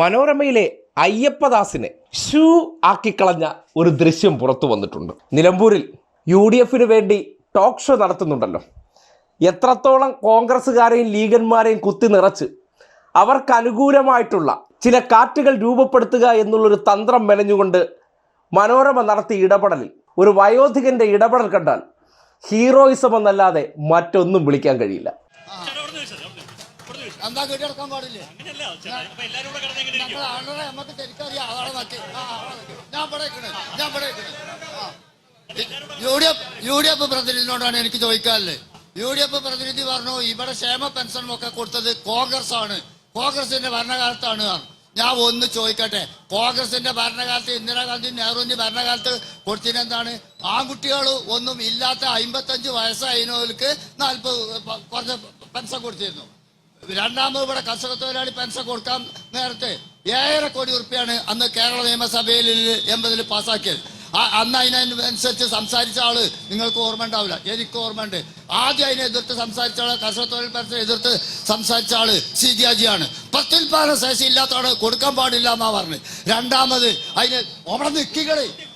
മനോരമയിലെ അയ്യപ്പദാസിനെ shoe ആക്കിക്കളഞ്ഞ ഒരു ദൃശ്യം പുറത്തു വന്നിട്ടുണ്ട്. നിലമ്പൂരിൽ യു ഡി എഫിന് വേണ്ടി ടോക്ക് ഷോ നടത്തുന്നുണ്ടല്ലോ. എത്രത്തോളം കോൺഗ്രസ്സുകാരെയും ലീഗന്മാരെയും കുത്തി നിറച്ച് അവർക്ക് അനുകൂലമായിട്ടുള്ള ചില കാറ്റുകൾ രൂപപ്പെടുത്തുക എന്നുള്ളൊരു തന്ത്രം മെനഞ്ഞുകൊണ്ട് മനോരമ നടത്തിയ ഇടപെടലിൽ ഒരു വയോധികന്റെ ഇടപെടൽ കണ്ടാൽ ഹീറോയിസം എന്നല്ലാതെ മറ്റൊന്നും വിളിക്കാൻ കഴിയില്ല. എന്താ കെട്ടിടക്കാൻ പാടില്ലേ? ആളുകളെ നമുക്ക് ശരിക്കറിയാം ആളെ നോക്കി. ഞാൻ പടയക്കണേ. ഞാൻ പടയക്കണേ. U D F U D F പ്രതിനിധിനോടാണ് എനിക്ക് ചോദിക്കാറില്ലേ യു ഡി എഫ് പ്രതിനിധി പറഞ്ഞു ഇവിടെ ക്ഷേമ പെൻഷൻ ഒക്കെ കൊടുത്തത് കോൺഗ്രസ് ആണ് കോൺഗ്രസിന്റെ ഭരണകാലത്താണ് ഞാൻ ഒന്ന് ചോദിക്കട്ടെ. കോൺഗ്രസിന്റെ ഭരണകാലത്ത് ഇന്ദിരാഗാന്ധി നെഹ്റുവിന്റെ ഭരണകാലത്ത് കൊടുത്തിനെന്താണ്? ആൺകുട്ടികൾ ഒന്നും ഇല്ലാത്ത അമ്പത്തഞ്ച് വയസ്സായതിനോർക്ക് നാൽപ്പത് കുറച്ച് പെൻഷൻ കൊടുത്തിരുന്നു. രണ്ടാമത് ഇവിടെ കർഷക തൊഴിലാളി പെൻഷൻ കൊടുക്കാൻ നേരത്തെ ഏഴര കോടി ഉറുപ്പിയാണ് അന്ന് കേരള നിയമസഭയിൽ എൺപതിൽ പാസ്സാക്കിയത്. ആ- അന്ന് അതിനനുസരിച്ച് സംസാരിച്ച ആൾ നിങ്ങൾക്ക് ഓർമ്മ ഉണ്ടാവില്ല. എനിക്ക് ഓർമ്മയുണ്ട് ആദ്യം അതിനെ എതിർത്ത് സംസാരിച്ച ആൾ കർഷക തൊഴിൽ പെൻഷൻ എതിർത്ത് സംസാരിച്ച ആൾ സിജിയാജിയാണ് പ്രത്യുൽപാദന ശേഷി ഇല്ലാത്തവണ് കൊടുക്കാൻ പാടില്ല എന്നാ പറഞ്ഞത്. രണ്ടാമത് അതിന് അവിടെ നിൽക്കികളെ.